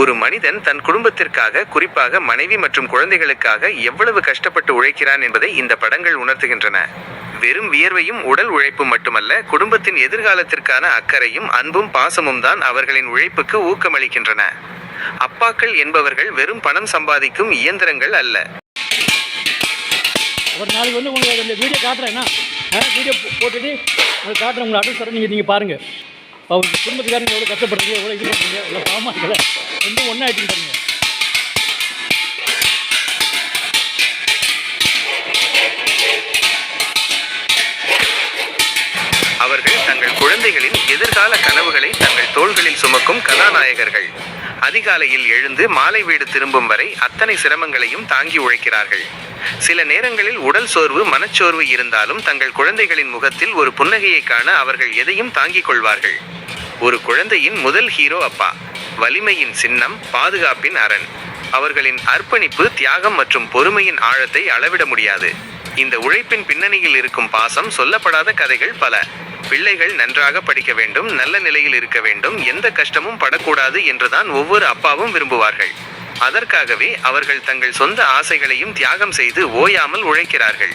ஒரு மனிதன் தன் குடும்பத்திற்காக குறிப்பாக மனைவி மற்றும் குழந்தைகளுக்காக எவ்வளவு கஷ்டப்பட்டு உழைக்கிறான் என்பதை இந்த படங்கள் உணர்த்துகின்றன. வெறும் வியர்வையும் உடல் உழைப்பும் மட்டுமல்ல குடும்பத்தின் எதிர்காலத்திற்கான அக்கறையும் அன்பும் பாசமும் தான் அவர்களின் உழைப்புக்கு ஊக்கமளிக்கின்றன. அப்பாக்கள் என்பவர்கள் வெறும் பணம் சம்பாதிக்கும் இயந்திரங்கள் அல்ல. ஒரு நாளைக்கு வந்து உங்களுக்கு இந்த வீடியோ காட்டுறேன்னா வீடியோ போட்டுட்டு உங்களுக்கு காட்டுறேன் உங்களை அட்ரஸ் தரேன் நீங்கள் நீங்கள் பாருங்கள் அவங்க குடும்பத்துக்காரங்க எவ்வளோ கஷ்டப்படுறீங்க எவ்வளோ இது பண்ணுறீங்க எவ்வளோ பாமா இருக்கல ரெண்டும் ஒன்றா ஆகிட்டு பாருங்கள் குழந்தைகளின் எதிர்கால கனவுகளை தங்கள் தோள்களில் சுமக்கும் கதாநாயகர்கள். அதிகாலையில் எழுந்து மாலை வீடு திரும்பும் வரை அத்தனை சிரமங்களையும் தாங்கி உழைக்கிறார்கள். சில நேரங்களில் உடல் சோர்வு மனச்சோர்வு இருந்தாலும் தங்கள் குழந்தைகளின் முகத்தில் ஒரு புன்னகையை காண அவர்கள் எதையும் தாங்கிக் கொள்வார்கள். ஒரு குழந்தையின் முதல் ஹீரோ அப்பா வலிமையின் சின்னம் பாதுகாப்பின் அரண். அவர்களின் அர்ப்பணிப்பு தியாகம் மற்றும் பொறுமையின் ஆழத்தை அளவிட முடியாது. இந்த உழைப்பின் பின்னணியில் இருக்கும் பாசம் சொல்லப்படாத கதைகள் பல. பிள்ளைகள் நன்றாக படிக்க வேண்டும் நல்ல நிலையில் இருக்க வேண்டும் எந்த கஷ்டமும் படக்கூடாது என்றுதான் ஒவ்வொரு அப்பாவும் விரும்புவார்கள். அதற்காகவே அவர்கள் தங்கள் சொந்த ஆசைகளையும் தியாகம் செய்து ஓயாமல் உழைக்கிறார்கள்.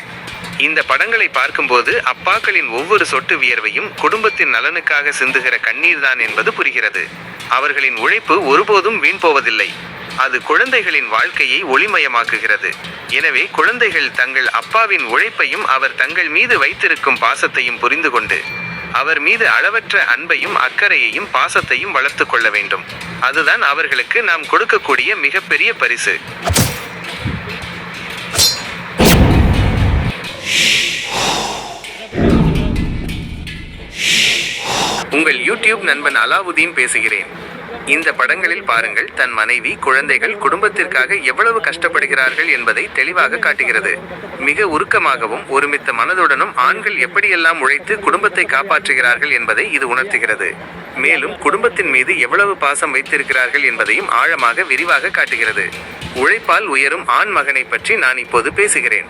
இந்த படங்களை பார்க்கும்போது அப்பாக்களின் ஒவ்வொரு சொட்டு வியர்வையும் குடும்பத்தின் நலனுக்காக சிந்துகிற கண்ணீர்தான் என்பது புரிகிறது. அவர்களின் உழைப்பு ஒருபோதும் வீண் போவதில்லை. அது குழந்தைகளின் வாழ்க்கையை ஒளிமயமாக்குகிறது. எனவே குழந்தைகள் தங்கள் அப்பாவின் உழைப்பையும் அவர் தங்கள் மீது வைத்திருக்கும் பாசத்தையும் புரிந்து கொண்டு அவர் மீது அளவற்ற அன்பையும் அக்கறையையும் பாசத்தையும் வளர்த்து கொள்ள வேண்டும். அதுதான் அவர்களுக்கு நாம் கொடுக்கக்கூடிய மிகப்பெரிய பரிசு. உங்கள் யூடியூப் நண்பன் அலாவுதீன் பேசுகிறேன். இந்த படங்களில் பாருங்கள் தன் மனைவி குழந்தைகள் குடும்பத்திற்காக எவ்வளவு கஷ்டப்படுகிறார்கள் என்பதை தெளிவாக காட்டுகிறது. மிக உருக்கமாகவும் ஒருமித்த மனதுடனும் ஆண்கள் எப்படியெல்லாம் உழைத்து குடும்பத்தை காப்பாற்றுகிறார்கள் என்பதை இது உணர்த்துகிறது. மேலும் குடும்பத்தின் மீது எவ்வளவு பாசம் வைத்திருக்கிறார்கள் என்பதையும் ஆழமாக விரிவாக காட்டுகிறது. உழைப்பால் உயரும் ஆண் மகனை பற்றி நான் இப்போது பேசுகிறேன்.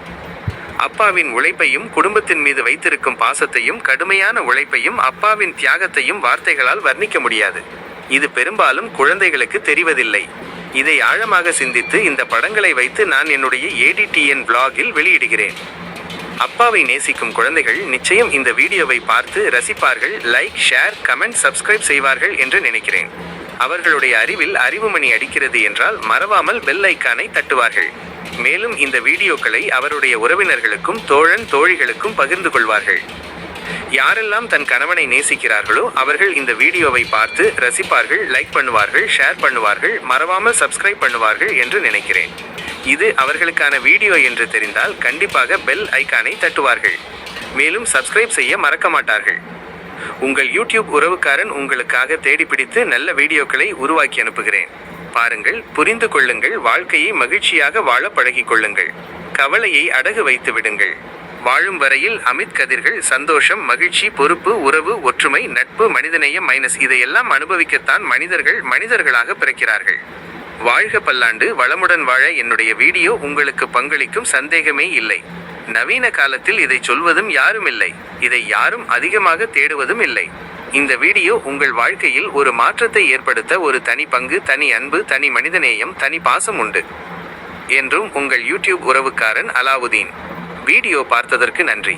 அப்பாவின் உழைப்பையும் குடும்பத்தின் மீது வைத்திருக்கும் பாசத்தையும் கடுமையான உழைப்பையும் அப்பாவின் தியாகத்தையும் வார்த்தைகளால் வர்ணிக்க முடியாது. இது பெரும்பாலும் குழந்தைகளுக்கு தெரிவதில்லை. இதை ஆழமாக சிந்தித்து இந்த படங்களை வைத்து நான் என்னுடைய ஏடிடிஎன் பிளாகில் வெளியிடுகிறேன். அப்பாவை நேசிக்கும் குழந்தைகள் நிச்சயம் இந்த வீடியோவை பார்த்து ரசிப்பார்கள் லைக் ஷேர் கமெண்ட் சப்ஸ்கிரைப் செய்வார்கள் என்று நினைக்கிறேன். அவர்களுடைய அறிவில் அறிவுமணி அடிக்கிறது என்றால் மறவாமல் பெல் ஐக்கானை தட்டுவார்கள். மேலும் இந்த வீடியோக்களை அவருடைய உறவினர்களுக்கும் தோழன் தோழிகளுக்கும் பகிர்ந்து கொள்வார்கள். யாரெல்லாம் தன் கணவனை நேசிக்கிறார்களோ அவர்கள் இந்த வீடியோவை பார்த்து ரசிப்பார்கள் லைக் பண்ணுவார்கள் ஷேர் பண்ணுவார்கள் மறவாமல் சப்ஸ்கிரைப் பண்ணுவார்கள் என்று நினைக்கிறேன். இது அவர்களுக்கான வீடியோ என்று தெரிந்தால் கண்டிப்பாக பெல் ஐக்கானை தட்டுவார்கள். மேலும் சப்ஸ்கிரைப் செய்ய மறக்க மாட்டார்கள். உங்கள் யூடியூப் உறவுக்காரன் உங்களுக்காக தேடி பிடித்து நல்ல வீடியோக்களை உருவாக்கி அனுப்புகிறேன். பாருங்கள் புரிந்து கொள்ளுங்கள் வாழ்க்கையை மகிழ்ச்சியாக வாழ பழகிக் கொள்ளுங்கள். கவலையை அடகு வைத்து விடுங்கள். வாழும் வரையில் அமித் கதிர்கள் சந்தோஷம் மகிழ்ச்சி பொறுப்பு உறவு ஒற்றுமை நட்பு மனிதநேயம் மைனஸ் இதையெல்லாம் அனுபவிக்கத்தான் மனிதர்கள் மனிதர்களாக பிறக்கிறார்கள். வாழ்க பல்லாண்டு வளமுடன் வாழ என்னுடைய வீடியோ உங்களுக்கு பங்களிக்கும் சந்தேகமே இல்லை. நவீன காலத்தில் இதை சொல்வதும் யாரும் இல்லை. இதை யாரும் அதிகமாக தேடுவதும் இல்லை. இந்த வீடியோ உங்கள் வாழ்க்கையில் ஒரு மாற்றத்தை ஏற்படுத்த ஒரு தனி பங்கு தனி அன்பு தனி மனிதநேயம் தனி பாசம் உண்டு. என்றும் உங்கள் யூடியூப் உறவுக்காரன் அலாவுதீன். வீடியோ பார்த்ததற்கு நன்றி.